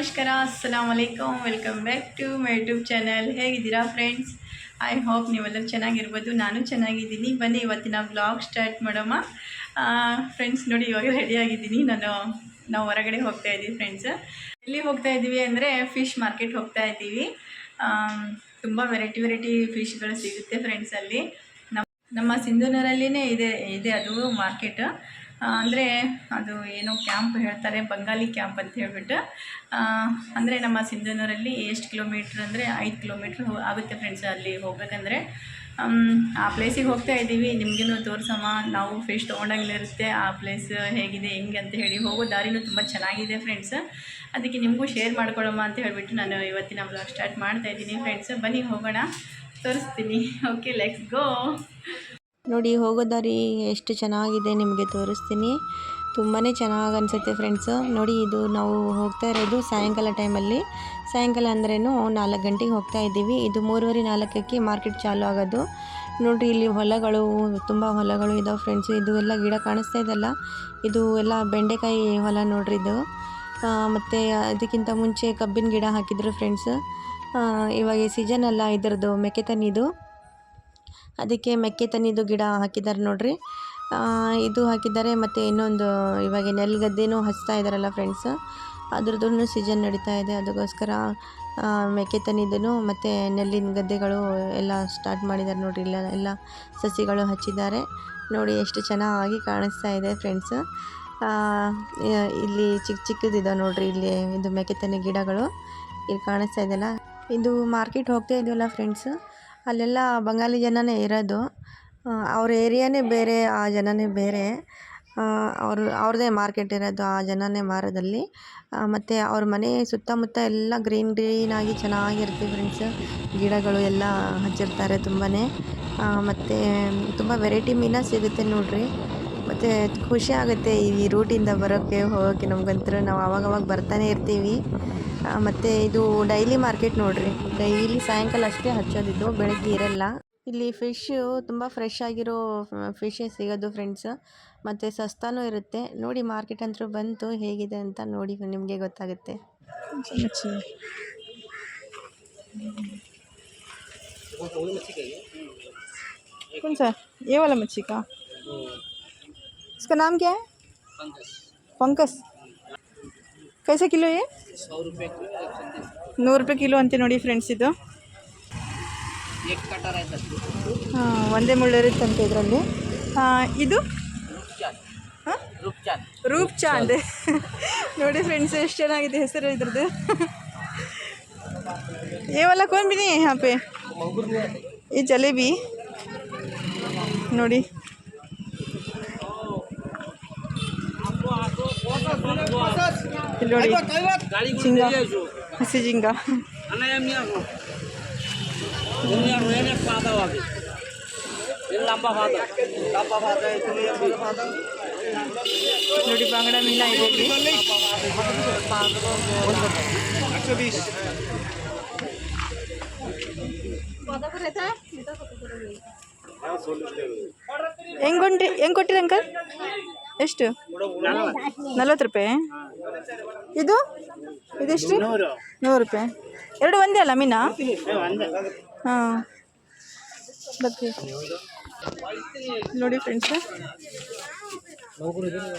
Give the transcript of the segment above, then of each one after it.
ನಮಸ್ಕಾರ ಅಸ್ಸಲಾಮ್ alaikum welcome back to my YouTube channel ಹೇಗಿದ್ದೀರಾ ಫ್ರೆಂಡ್ಸ್ ಐ ಹೋಪ್ ನೀವೆಲ್ಲರೂ ಚೆನ್ನಾಗಿರ್ಬೋದು, ನಾನು ಚೆನ್ನಾಗಿದ್ದೀನಿ. ಬನ್ನಿ ಇವತ್ತಿನ ಬ್ಲಾಗ್ ಸ್ಟಾರ್ಟ್ ಮಾಡೋಣ. ಫ್ರೆಂಡ್ಸ್ ನೋಡಿ ಇವಾಗ ರೆಡಿಯಾಗಿದ್ದೀನಿ ನಾನು, ನಾವು ಹೊರಗಡೆ ಹೋಗ್ತಾ ಇದ್ದೀವಿ ಫ್ರೆಂಡ್ಸ್ ಎಲ್ಲಿ ಹೋಗ್ತಾ ಇದ್ದೀವಿ ಅಂದರೆ ಫಿಶ್ ಮಾರ್ಕೆಟ್ ಹೋಗ್ತಾ ಇದ್ದೀವಿ. ತುಂಬ ವೆರೈಟಿ ವೆರೈಟಿ ಫಿಶ್ಗಳು ಸಿಗುತ್ತೆ ಫ್ರೆಂಡ್ಸಲ್ಲಿ ನಮ್ಮ ನಮ್ಮ ಸಿಂಧೂನೂರಲ್ಲಿನೇ ಇದೆ ಇದೆ ಅದು ಮಾರ್ಕೆಟ್ ಅಂದರೆ ಅದು ಏನೋ ಕ್ಯಾಂಪ್ ಹೇಳ್ತಾರೆ ಬಂಗಾಲಿ ಕ್ಯಾಂಪ್ ಅಂತ ಹೇಳ್ಬಿಟ್ಟು. ಅಂದರೆ ನಮ್ಮ ಸಿಂಧನೂರಲ್ಲಿ ಎಷ್ಟು ಕಿಲೋಮೀಟ್ರ್ ಅಂದರೆ ಐದು ಕಿಲೋಮೀಟ್ರ್ ಆಗುತ್ತೆ ಫ್ರೆಂಡ್ಸ್ ಅಲ್ಲಿ ಹೋಗ್ಬೇಕಂದ್ರೆ. ಆ ಪ್ಲೇಸಿಗೆ ಹೋಗ್ತಾ ಇದ್ದೀವಿ ನಿಮಗೂ ತೋರಿಸಮ್ಮ, ನಾವು ಫಿಶ್ ತೊಗೊಂಡಾಗಲಿರುತ್ತೆ ಆ ಪ್ಲೇಸ್ ಹೇಗಿದೆ, ಹೆಂಗೆ ಅಂತ ಹೇಳಿ. ಹೋಗೋ ದಾರಿನೂ ತುಂಬ ಚೆನ್ನಾಗಿದೆ ಫ್ರೆಂಡ್ಸ್ ಅದಕ್ಕೆ ನಿಮಗೂ ಶೇರ್ ಮಾಡ್ಕೊಳ್ಳೋಮ್ಮ ಅಂತ ಹೇಳಿಬಿಟ್ಟು ನಾನು ಇವತ್ತಿನ ಬ್ಲಾಗ್ ಸ್ಟಾರ್ಟ್ ಮಾಡ್ತಾ ಇದ್ದೀನಿ ಫ್ರೆಂಡ್ಸ್ ಬನ್ನಿ, ಹೋಗೋಣ. ತೋರಿಸ್ತೀನಿ. ಓಕೆ ಲೆಟ್ಸ್ ಗೋ ನೋಡಿ, ಹೋಗೋ ದಾರಿ ಎಷ್ಟು ಚೆನ್ನಾಗಿದೆ ನಿಮಗೆ ತೋರಿಸ್ತೀನಿ. ತುಂಬಾ ಚೆನ್ನಾಗಿ ಅನಿಸುತ್ತೆ ಫ್ರೆಂಡ್ಸು ನೋಡಿ, ಇದು ನಾವು ಹೋಗ್ತಾ ಇರೋದು ಸಾಯಂಕಾಲ ಟೈಮಲ್ಲಿ ಸಾಯಂಕಾಲ ಅಂದ್ರೇನು ನಾಲ್ಕು ಗಂಟೆಗೆ ಹೋಗ್ತಾ ಇದ್ದೀವಿ. ಇದು ಮೂರುವರೆ ನಾಲ್ಕಕ್ಕೆ ಮಾರ್ಕೆಟ್ ಚಾಲು ಆಗೋದು. ನೋಡಿರಿ, ಇಲ್ಲಿ ಹೊಲಗಳು, ತುಂಬ ಹೊಲಗಳು ಇದಾವೆ ಫ್ರೆಂಡ್ಸ್ ಇದು ಎಲ್ಲ ಗಿಡ ಕಾಣಿಸ್ತಾ ಇದೆಲ್ಲ ಇದು ಎಲ್ಲ ಬೆಂಡೆಕಾಯಿ ಹೊಲ ನೋಡ್ರಿ ಇದು. ಮತ್ತು ಅದಕ್ಕಿಂತ ಮುಂಚೆ ಕಬ್ಬಿನ ಗಿಡ ಹಾಕಿದ್ರು ಫ್ರೆಂಡ್ಸ್ ಇವಾಗ ಸೀಸನ್ ಅಲ್ಲ, ಇದ್ರದ್ದು ಮೆಕ್ಕೆತನಿದು ಅದಕ್ಕೆ ಮೆಕ್ಕೆ ತನಿದು ಗಿಡ ಹಾಕಿದ್ದಾರೆ ನೋಡ್ರಿ. ಇದು ಹಾಕಿದ್ದಾರೆ ಮತ್ತು ಇನ್ನೊಂದು ಇವಾಗ ನೆಲ್ಗದ್ದೆನೂ ಹಚ್ತಾ ಇದ್ದಾರಲ್ಲ ಫ್ರೆಂಡ್ಸ್ ಅದ್ರದ್ದು ಸೀಸನ್ ನಡೀತಾ ಇದೆ. ಅದಕ್ಕೋಸ್ಕರ ಮೆಕ್ಕೆ ತನಿದೂ ಮತ್ತು ನೆಲ್ಲಿನ ಗದ್ದೆಗಳು ಎಲ್ಲ ಸ್ಟಾರ್ಟ್ ಮಾಡಿದ್ದಾರೆ ನೋಡಿರಿ. ಇಲ್ಲ, ಎಲ್ಲ ಸಸಿಗಳು ಹಚ್ಚಿದ್ದಾರೆ. ನೋಡಿ ಎಷ್ಟು ಚೆನ್ನಾಗಿ ಕಾಣಿಸ್ತಾ ಇದೆ ಫ್ರೆಂಡ್ಸ್ ಇಲ್ಲಿ ಚಿಕ್ಕ ಚಿಕ್ಕದಿದೆ ನೋಡ್ರಿ. ಇಲ್ಲಿ ಇದು ಮೆಕ್ಕೆತನಿ ಗಿಡಗಳು. ಇಲ್ಲಿ ಕಾಣಿಸ್ತಾ ಇದೆಯಲ್ಲ. ಇದು ಮಾರ್ಕೆಟ್ ಹೋಗ್ತಾ ಇದೆಯಲ್ಲ ಫ್ರೆಂಡ್ಸ್ ಅಲ್ಲೆಲ್ಲ ಬಂಗಾಲಿ ಜನನೇ ಇರೋದು. ಅವ್ರ ಏರಿಯಾನೇ ಬೇರೆ, ಆ ಜನನೇ ಬೇರೆ. ಅವರು, ಅವ್ರದ್ದೇ ಮಾರ್ಕೆಟ್ ಇರೋದು ಆ ಜನನೇ ಮಾರೋದಲ್ಲಿ. ಮತ್ತು ಅವ್ರ ಮನೆ ಸುತ್ತಮುತ್ತ ಎಲ್ಲ ಗ್ರೀನ್ ಗ್ರೀನಾಗಿ ಚೆನ್ನಾಗಿರುತ್ತೆ ಫ್ರೆಂಡ್ಸ್. ಗಿಡಗಳು ಎಲ್ಲ ಹಚ್ಚಿರ್ತಾರೆ ತುಂಬಾ ಮತ್ತು ತುಂಬ ವೆರೈಟಿ ಮೀನು ಸಿಗುತ್ತೆ ನೋಡ್ರಿ. ಮತ್ತು ಖುಷಿ ಆಗುತ್ತೆ ಈ ರೂಟಿಂದ ಬರೋಕ್ಕೆ ಹೋಗೋಕ್ಕೆ ನಮಗಂತೂ ನಾವು ಅವಾಗವಾಗ ಬರ್ತಾನೆ ಇರ್ತೀವಿ ಮತ್ತು ಇದು ಡೈಲಿ ಮಾರ್ಕೆಟ್ ನೋಡಿರಿ ಡೈಲಿ ಸಾಯಂಕಾಲ ಅಷ್ಟೇ ಹಚ್ಚೋದಿದ್ದು ಬೆಳಗ್ಗೆ ಇರಲ್ಲ ಇಲ್ಲಿ ಫಿಶ್ಶು ತುಂಬ ಫ್ರೆಶ್ ಆಗಿರೋ ಫಿಶೇ ಸಿಗೋದು ಫ್ರೆಂಡ್ಸ್ ಮತ್ತು ಸಸ್ತಾನೂ ಇರುತ್ತೆ ನೋಡಿ ಮಾರ್ಕೆಟ್ ಅಂತೂ ಬಂತು ಹೇಗಿದೆ ಅಂತ ನೋಡಿ ನಿಮಗೆ ಗೊತ್ತಾಗುತ್ತೆ ಮಚ್ಚಿಕಾ इसका नाम क्या है पंकज कैसे किलो ये ನೂರು ರೂಪಾಯಿ ಕಿಲೋ ಅಂತೆ ನೋಡಿ ಫ್ರೆಂಡ್ಸ್ ಇದು ಹಾಂ ಒಂದೇ ಮುಳ್ಳು ಇರುತ್ತಂತೆ ಇದರಲ್ಲಿ ಇದು ಹಾಂ ರೂಪ್ ಚಾಂದ್ ನೋಡಿ ಫ್ರೆಂಡ್ಸ್ ಎಷ್ಟು ಚೆನ್ನಾಗಿದೆ ಹೆಸರು ಇದ್ರದ್ದು ये वाला कौन भी नहीं है यहाँ पे ये जलेबी ನೋಡಿ ಇಲ್ಲಿ ನೋಡಿ ಜಿಂಗ ಹಸಿ ಜಿಂಗ ನೋಡಿ ಬಾಂಗಡ ಮೀನ ಇದೆ ಇಲ್ಲಿ ಹೆಂಗ್ ಕೊಂಟಿ ಹೆಂಗ್ ಕೊಟ್ಟಿರಿ ಅಂಕಲ್ ಎಷ್ಟು ನಲ್ವತ್ತು ರೂಪಾಯಿ ಇದು? ಇದೆಷ್ಟು ನೂರು. ರೂಪಾಯಿ. ಎರಡು ಒಂದೇ ಅಲ್ಲ ಮೀನಾ? ಹಾಂ. ಬರ್ತೀವಿ ನೋಡಿ ಫ್ರೆಂಡ್ಸ್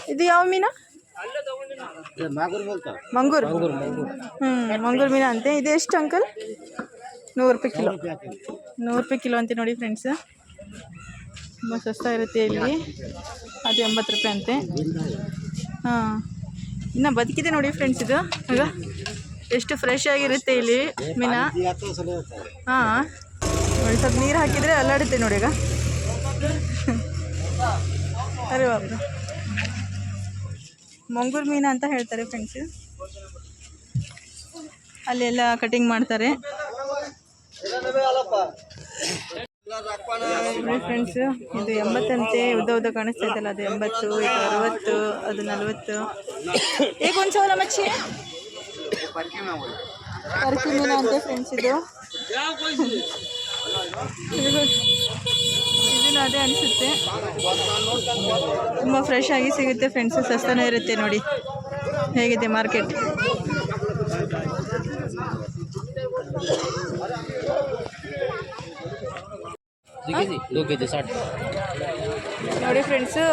ಇದು ಯಾವ ಮೀನಾ? ಮಂಗೂರು ಹ್ಞೂ ಮಂಗೂರು. ಮೀನಾ ಅಂತೆ. ಇದು ಎಷ್ಟು ಅಂಕಲ್? ನೂರು ರೂಪಾಯಿ ಕಿಲೋ. ನೂರು ರೂಪಾಯಿ ಕಿಲೋ ಅಂತೆ ನೋಡಿ ಫ್ರೆಂಡ್ಸ್ ತುಂಬ ಸಸ್ತ ಇರುತ್ತೆ ಇಲ್ಲಿ. ಅದು ಎಂಬತ್ತು ರೂಪಾಯಿ ಅಂತೆ. ಹಾಂ. ಇನ್ನು ಬದುಕಿದೆ ನೋಡಿ ಫ್ರೆಂಡ್ಸ್ ಇದು. ಈಗ ಎಷ್ಟು ಫ್ರೆಶ್ ಆಗಿರುತ್ತೆ ಇಲ್ಲಿ ಮೀನ. ಹಾಂ. ನೋಡಿ ಸ್ವಲ್ಪ ನೀರು ಹಾಕಿದರೆ ಅಲ್ಲಾಡುತ್ತೆ ನೋಡಿ ಈಗ. ಅರೆ ಬಾಬು ಮಂಗೂರು ಮೀನು ಅಂತ ಹೇಳ್ತಾರೆ ಫ್ರೆಂಡ್ಸ್ ಅಲ್ಲೆಲ್ಲ ಕಟಿಂಗ್ ಮಾಡ್ತಾರೆ. ಫ್ರೆಂಡ್ಸ್ ಇದು ಎಂಬತ್ತಂತೆ ಉದ್ದ ಉದ್ದ ಕಾಣಿಸ್ತಾ ಇದೆಯಲ್ಲ ಅದು ಎಂಬತ್ತು ಇದು ಅರವತ್ತು ಅದು ನಲವತ್ತು. ಈಗ ಒಂದು ಸಾವಿರ ಮಚ್ಚಿ? ಮೀನು ಅಂತೆ ಫ್ರೆಂಡ್ಸ್ ಇದು. ಅದೇ ಅನಿಸುತ್ತೆ. ತುಂಬ ಫ್ರೆಶ್ ಆಗಿ ಸಿಗುತ್ತೆ ಫ್ರೆಂಡ್ಸ್ ಸಸ್ತನೇ ಇರುತ್ತೆ ನೋಡಿ. ಹೇಗಿದೆ ಮಾರ್ಕೆಟ್ ದೋ ಕೆ ನೋಡಿ ಫ್ರೆಂಡ್ಸು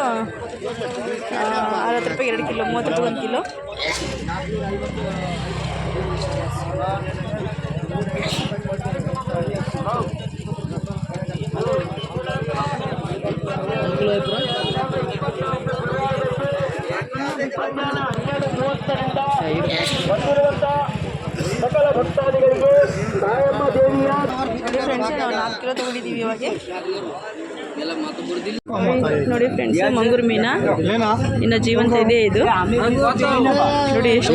ಅರವತ್ತು ರೂಪಾಯಿ ಎರಡು ಕಿಲೋ ಮೂವತ್ತು ರೂಪಾಯಿ ಒಂದು ಕಿಲೋ. ಮೂವತ್ತರಿಂದ ಭಕ್ತಾದಿಗಳಿಗೆ ನೋಡಿ ಫ್ರೆಂಡ್ಸ್ ಮಂಗೂರು ಮೀನಾ. ಇನ್ನ ಜೀವಂತ ಇದೆ ಇದು. ನೋಡಿ ಎಷ್ಟು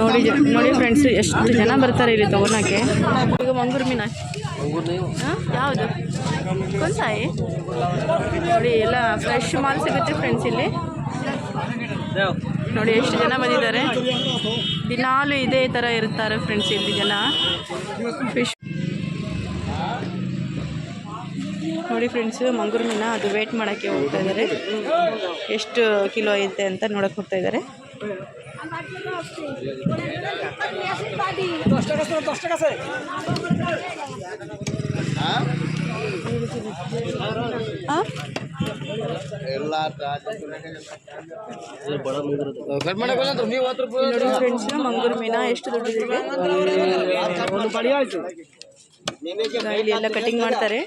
ನೋಡಿ ನೋಡಿ ಫ್ರೆಂಡ್ಸ್ ಎಷ್ಟು ಜನ ಬರ್ತಾರೆ ಇಲ್ಲಿ ತಗೊಳಕ್ಕೆ? ಈಗ ಮಂಗೂರು ಮೀನಾ. ಯಾವುದು? ಕೊಂಸಾಯಿ ನೋಡಿ ಎಲ್ಲ ಫ್ರೆಶ್ ಮಾಲ್ ಸಿಗುತ್ತೆ ಫ್ರೆಂಡ್ಸ್ ಇಲ್ಲಿ. ನೋಡಿ ಎಷ್ಟು ಜನ ಬಂದಿದ್ದಾರೆ. ದಿನಾಲು ಇದೇ ಥರ ಇರ್ತಾರೆ ಫ್ರೆಂಡ್ಸ್ ಇಲ್ಲಿ ಜನ. ಫಿಶ್ ನೋಡಿ ಫ್ರೆಂಡ್ಸ್ ಮಂಗೂರು ಮೀನ ಅದು ವೇಟ್ ಮಾಡೋಕ್ಕೆ ಹೋಗ್ತಾ ಇದ್ದಾರೆ. ಎಷ್ಟು ಕಿಲೋ ಐತೆ ಅಂತ ನೋಡಕ್ಕೆ ಹೋಗ್ತಾ ಇದ್ದಾರೆ. ನೋಡಿ ಫ್ರೆಂಡ್ಸ್ ಮಂಗೂರು ಮೀನ ಎಷ್ಟು ದೊಡ್ಡದಿದೆ ಇಲ್ಲಿ ಎಲ್ಲ ಕಟಿಂಗ್ ಮಾಡ್ತಾರೆ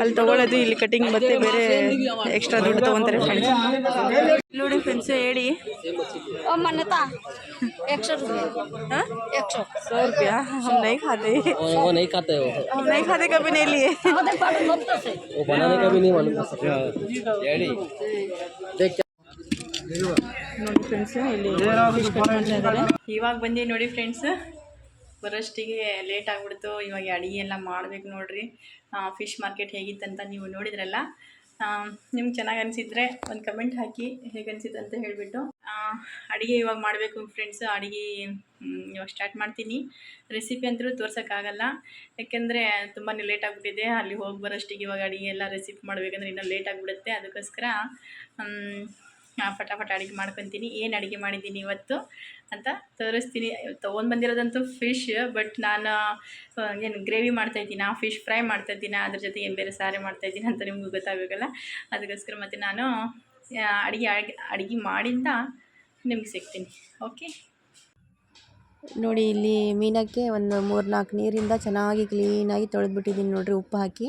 ಅಲ್ಲಿ ತಗೊಳ್ಳೋದು ಇಲ್ಲಿ ಕಟಿಂಗ್ ಮತ್ತೆ ಬೇರೆ ಎಕ್ಸ್ಟ್ರಾ ದುಡ್ಡು ತಗೊಂತಾರೆ ಫ್ರೆಂಡ್ಸ್ ನೋಡಿ ಫ್ರೆಂಡ್ಸ್ ಹೇಳಿ और मान्यता एक सौ रुपये हाँ? एक सौ सौ रुपया हम नहीं खाते वो नहीं खाते वो हम नहीं खाते कभी नहीं लिए आधे पार्ट मत से वो बनाने का भी नहीं मालूम था देख ನೋಡಿ ಫ್ರೆಂಡ್ಸ್ ಇಲ್ಲಿ fish cut ಮಾಡ್ತಾ ಇದ್ದಾರೆ ಇವಾಗ ಬಂದು ನೋಡಿ ಫ್ರೆಂಡ್ಸ್ ಬರೋಷ್ಟಿಗೆ ಲೇಟ್ ಆಗಿಬಿಡ್ತು. ಇವಾಗ ಅಡುಗೆ ಎಲ್ಲ ಮಾಡ್ಬೇಕು ನೋಡ್ರಿ. ಫಿಶ್ ಮಾರ್ಕೆಟ್ ಹೇಗಿತ್ತಂತ ನೀವು ನೋಡಿದ್ರಲ್ಲ. ನಿಮ್ಗೆ ಚೆನ್ನಾಗಿ ಅನಿಸಿದ್ರೆ ಒಂದು ಕಮೆಂಟ್ ಹಾಕಿ ಹೇಗೆ ಅಂತ ಹೇಳಿಬಿಟ್ಟು. ಅಡುಗೆ ಇವಾಗ ಮಾಡಬೇಕು ಫ್ರೆಂಡ್ಸ್ ಅಡುಗೆ ಇವಾಗ ಸ್ಟಾರ್ಟ್ ಮಾಡ್ತೀನಿ. ರೆಸಿಪಿ ಅಂತೂ ತೋರ್ಸೋಕ್ಕಾಗಲ್ಲ ಯಾಕೆಂದರೆ ತುಂಬಾ ಲೇಟ್ ಆಗಿಬಿಟ್ಟಿದೆ. ಅಲ್ಲಿ ಹೋಗಿ ಬರೋಷ್ಟಿಗೆ ಇವಾಗ ಅಡುಗೆ ಎಲ್ಲ ರೆಸಿಪಿ ಮಾಡಬೇಕಂದ್ರೆ ಇನ್ನೂ ಲೇಟ್ ಆಗಿಬಿಡುತ್ತೆ. ಅದಕ್ಕೋಸ್ಕರ ಫಟಾಫಟ ಅಡುಗೆ ಮಾಡ್ಕೊತೀನಿ. ಏನು ಅಡುಗೆ ಮಾಡಿದ್ದೀನಿ ಇವತ್ತು ಅಂತ ತೋರಿಸ್ತೀನಿ. ತೊಗೊಂಡು ಬಂದಿರೋದಂತೂ ಫಿಶ್ ಬಟ್ ನಾನು ಏನು ಗ್ರೇವಿ ಮಾಡ್ತಾಯಿದ್ದೀನಿ ಆ ಫಿಶ್ ಫ್ರೈ ಮಾಡ್ತಾಯಿದ್ದೀನಿ ಅದ್ರ ಜೊತೆ ಏನು ಬೇರೆ ಸಾರಿ ಮಾಡ್ತಾಯಿದ್ದೀನಿ ಅಂತ ನಿಮಗೆ ಗೊತ್ತಾಗಬೇಕಲ್ಲ ಅದಕ್ಕೋಸ್ಕರ ಮತ್ತು ನಾನು ಅಡುಗೆ ಅಡುಗೆ ಮಾಡಿಂದ ನಿಮ್ಗೆ ಸಿಗ್ತೀನಿ. ಓಕೆ ನೋಡಿ, ಇಲ್ಲಿ ಮೀನಕ್ಕೆ ಒಂದು ಮೂರು ನಾಲ್ಕು ನೀರಿಂದ ಚೆನ್ನಾಗಿ ಕ್ಲೀನಾಗಿ ತೊಳೆದ್ಬಿಟ್ಟಿದ್ದೀನಿ ನೋಡಿರಿ ಉಪ್ಪು ಹಾಕಿ.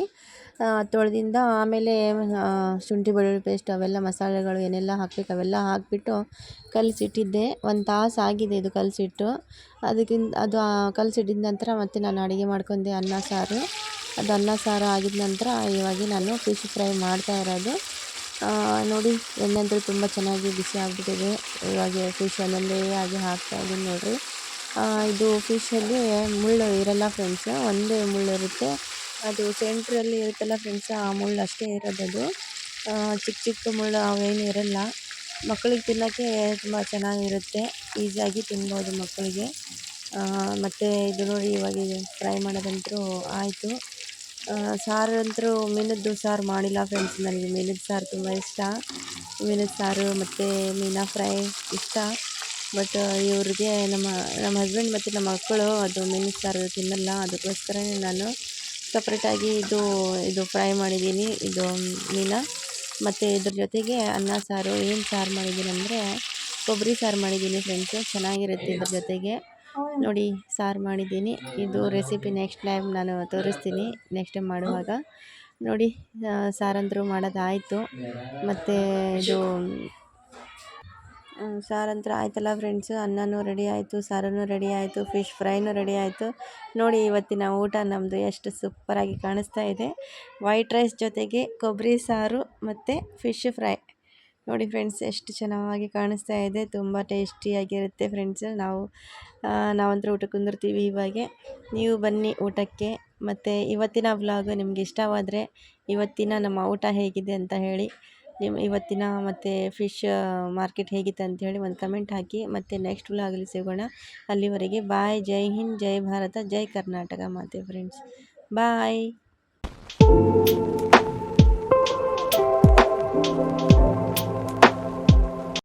ತೊಳೆದಿಂದ ಆಮೇಲೆ ಶುಂಠಿ, ಬೆಳ್ಳುಳ್ಳಿ ಪೇಸ್ಟ್ ಅವೆಲ್ಲ, ಮಸಾಲೆಗಳು ಏನೆಲ್ಲ ಹಾಕ್ಬೇಕು ಅವೆಲ್ಲ ಹಾಕಿಬಿಟ್ಟು ಕಲಸಿಟ್ಟಿದ್ದೆ. ಒಂದು ತಾಸು ಆಗಿದೆ ಇದು ಕಲಸಿಟ್ಟು. ಅದಕ್ಕಿಂತ ಅದು ಕಲಸಿಟ್ಟಿದ ನಂತರ ಮತ್ತೆ ನಾನು ಅಡುಗೆ ಮಾಡ್ಕೊಂಡೆ ಅನ್ನ, ಸಾರು. ಅದು ಅನ್ನ, ಸಾರು ಆಗಿದ ನಂತರ ಇವಾಗ ನಾನು ಫಿಶ್ ಫ್ರೈ ಮಾಡ್ತಾ ಇರೋದು. ನೋಡಿ, ಎಣ್ಣೆ ಅಂದರೆ ತುಂಬ ಚೆನ್ನಾಗಿ ಬಿಸಿ ಆಗಿಬಿಟ್ಟಿದೆ. ಇವಾಗ ಫಿಶ್ ಒಂದೊಂದೇ ಆಗಿ ಹಾಕ್ತಾ ಇದ್ದೀನಿ ನೋಡಿರಿ. ಇದು ಫಿಶಲ್ಲಿ ಮುಳ್ಳು ಇರಲ್ಲ ಫ್ರೆಂಡ್ಸ್ ಒಂದೇ ಮುಳ್ಳು ಇರುತ್ತೆ. ಅದು ಸೆಂಟ್ರಲ್ಲಿ ಇರುತ್ತಲ್ಲ ಫ್ರೆಂಡ್ಸ್ ಆ ಮುಳ್ಳು ಅಷ್ಟೇ ಇರೋದದು ಚಿಕ್ಕ ಚಿಕ್ಕ ಮುಳ್ಳು ಅವೇನು ಇರಲ್ಲ. ಮಕ್ಕಳಿಗೆ ತಿನ್ನೋಕ್ಕೆ ತುಂಬ ಚೆನ್ನಾಗಿರುತ್ತೆ. ಈಸಿಯಾಗಿ ತಿನ್ಬೋದು ಮಕ್ಕಳಿಗೆ ಮತ್ತು ಇದು ನೋಡಿ ಇವಾಗ ಫ್ರೈ ಮಾಡೋದಂತೂ ಆಯಿತು. ಸಾರು ಅಂತೂ ಮೀನದ್ದು ಸಾರು ಮಾಡಿಲ್ಲ ಫ್ರೆಂಡ್ಸ್ ನನಗೆ. ಮೀನದ ಸಾರು ತುಂಬ ಇಷ್ಟ. ಮೀನದ ಸಾರು ಮತ್ತು ಮೀನಾ ಫ್ರೈ ಇಷ್ಟ. ಬಟ್ ಇವ್ರಿಗೆ ನಮ್ಮ ನಮ್ಮ ಹಸ್ಬೆಂಡ್ ಮತ್ತು ನಮ್ಮ ಮಕ್ಕಳು ಅದು ಮೀನದ ಸಾರು ತಿನ್ನಲ್ಲ. ಅದಕ್ಕೋಸ್ಕರನೇ ನಾನು ಸಪ್ರೇಟಾಗಿ ಇದು ಇದು ಫ್ರೈ ಮಾಡಿದ್ದೀನಿ. ಇದು ಮೀನ. ಮತ್ತು ಇದ್ರ ಜೊತೆಗೆ ಅನ್ನ, ಸಾರು. ಏನು ಸಾರು ಮಾಡಿದ್ದೀನಿ ಅಂದರೆ, ಕೊಬ್ಬರಿ ಸಾರು ಮಾಡಿದ್ದೀನಿ ಫ್ರೆಂಡ್ಸು ಚೆನ್ನಾಗಿರುತ್ತೆ ಇದ್ರ ಜೊತೆಗೆ. ನೋಡಿ, ಸಾರು ಮಾಡಿದ್ದೀನಿ. ಇದು ರೆಸಿಪಿ ನೆಕ್ಸ್ಟ್ ಟೈಮ್ ನಾನು ತೋರಿಸ್ತೀನಿ. ನೆಕ್ಸ್ಟ್ ಟೈಮ್ ಮಾಡುವಾಗ. ನೋಡಿ ಸಾರಂತರೂ ಮಾಡೋದಾಯಿತು. ಮತ್ತು ಇದು ಸಾರಂತ್ರ ಆಯ್ತಲ್ಲ ಫ್ರೆಂಡ್ಸ್ ಅನ್ನನೂ ರೆಡಿ ಆಯಿತು ಸಾರೂ ರೆಡಿ ಆಯಿತು ಫಿಶ್ ಫ್ರೈನೂ ರೆಡಿ ಆಯಿತು. ನೋಡಿ ಇವತ್ತಿನ ಊಟ ನಮ್ಮದು ಎಷ್ಟು ಸೂಪರಾಗಿ ಕಾಣಿಸ್ತಾ ಇದೆ. ವೈಟ್ ರೈಸ್ ಜೊತೆಗೆ ಕೊಬ್ಬರಿ ಸಾರು ಮತ್ತು ಫಿಶ್ ಫ್ರೈ ನೋಡಿ ಫ್ರೆಂಡ್ಸ್ ಎಷ್ಟು ಚೆನ್ನಾಗಿ ಕಾಣಿಸ್ತಾ ಇದೆ. ತುಂಬ ಟೇಸ್ಟಿಯಾಗಿರುತ್ತೆ ಫ್ರೆಂಡ್ಸ್ ನಾವು ನಾವಂತರ ಊಟ ಕುಂದಿರ್ತೀವಿ ಇವಾಗೆ. ನೀವು ಬನ್ನಿ ಊಟಕ್ಕೆ. ಮತ್ತು ಇವತ್ತಿನ ವ್ಲಾಗ್ ನಿಮಗೆ ಇಷ್ಟವಾದರೆ ಇವತ್ತಿನ ನಮ್ಮ ಊಟ ಹೇಗಿದೆ ಅಂತ ಹೇಳಿ. ನಿಮ್ಮ ಇವತ್ತಿನ ಮತ್ತು ಫಿಶ್ ಮಾರ್ಕೆಟ್ ಹೇಗಿತ್ತು ಅಂಥೇಳಿ ಒಂದು ಕಮೆಂಟ್ ಹಾಕಿ. ಮತ್ತು ನೆಕ್ಸ್ಟ್ ವ್ಲಾಗಲ್ಲಿ ಸಿಗೋಣ. ಅಲ್ಲಿವರೆಗೆ ಬಾಯ್ ಜೈ ಹಿಂದ್, ಜೈ ಭಾರತ, ಜೈ ಕರ್ನಾಟಕ ಮಾತೆ ಫ್ರೆಂಡ್ಸ್ ಬಾಯ್